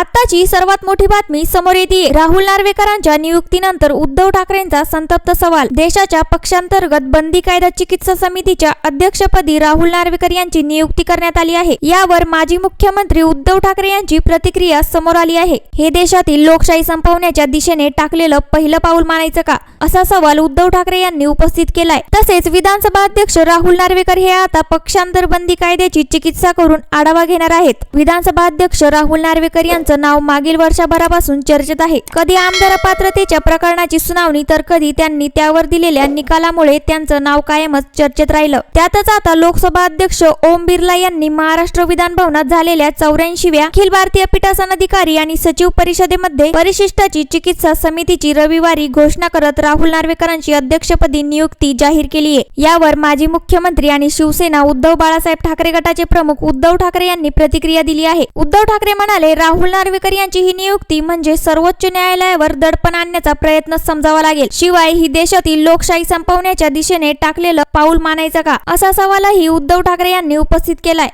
आताची सर्वात मोठी बातमी समोर येते. राहुल नार्वेकरांच्या नियुक्तीनंतर उद्धव ठाकरेंचा संतप्त सवाल. देशाच्या पक्षांतर्गत बंदी कायदा चिकित्सा समितीच्या अध्यक्षपदी राहुल नार्वेकर यांची नियुक्ती करण्यात आली आहे. यावर माजी मुख्यमंत्री उद्धव ठाकरे यांची प्रतिक्रिया समोर आली आहे. हे देशातील लोकशाही संपवण्याच्या दिशेने टाकलेलं पहिलं पाऊल मानायचं का? असा सवाल उद्धव ठाकरे यांनी उपस्थित केलाय. तसेच विधानसभा अध्यक्ष राहुल नार्वेकर हे आता पक्षांतर बंदी कायद्याची चिकित्सा करून आढावा घेणार आहेत. विधानसभा अध्यक्ष राहुल नार्वेकर यांचं नाव मागील वर्षभरापासून चर्चेत आहे. कधी आमदार पात्रतेच्या प्रकरणाची सुनावणी तर कधी त्यांनी त्यावर दिलेल्या निकालामुळे त्यांचं नाव कायमच चर्चेत राहिलं. त्यातच आता लोकसभा अध्यक्ष ओम बिर्ला यांनी महाराष्ट्र विधान भवनात झालेल्या चौऱ्याऐंशीव्या अखिल भारतीय पीठासन अधिकारी आणि सचिव परिषदेमध्ये परिशिष्टाची चिकित्सा समितीची रविवारी घोषणा करत राहुल नार्वेकरांची अध्यक्षपदी नियुक्ती जाहीर केली आहे. यावर माजी मुख्यमंत्री आणि शिवसेना उद्धव बाळासाहेब ठाकरे गटाचे प्रमुख उद्धव ठाकरे यांनी प्रतिक्रिया दिली आहे. उद्धव ठाकरे म्हणाले राहुल नार्वेकर यांची ही नियुक्ती म्हणजे सर्वोच्च न्यायालयावर दडपण आणण्याचा प्रयत्न समजावा लागेल. शिवाय ही देशातील लोकशाही संपवण्याच्या दिशेने टाकलेलं पाऊल मानायचं का? असा सवालही उद्धव ठाकरे यांनी उपस्थित केलाय.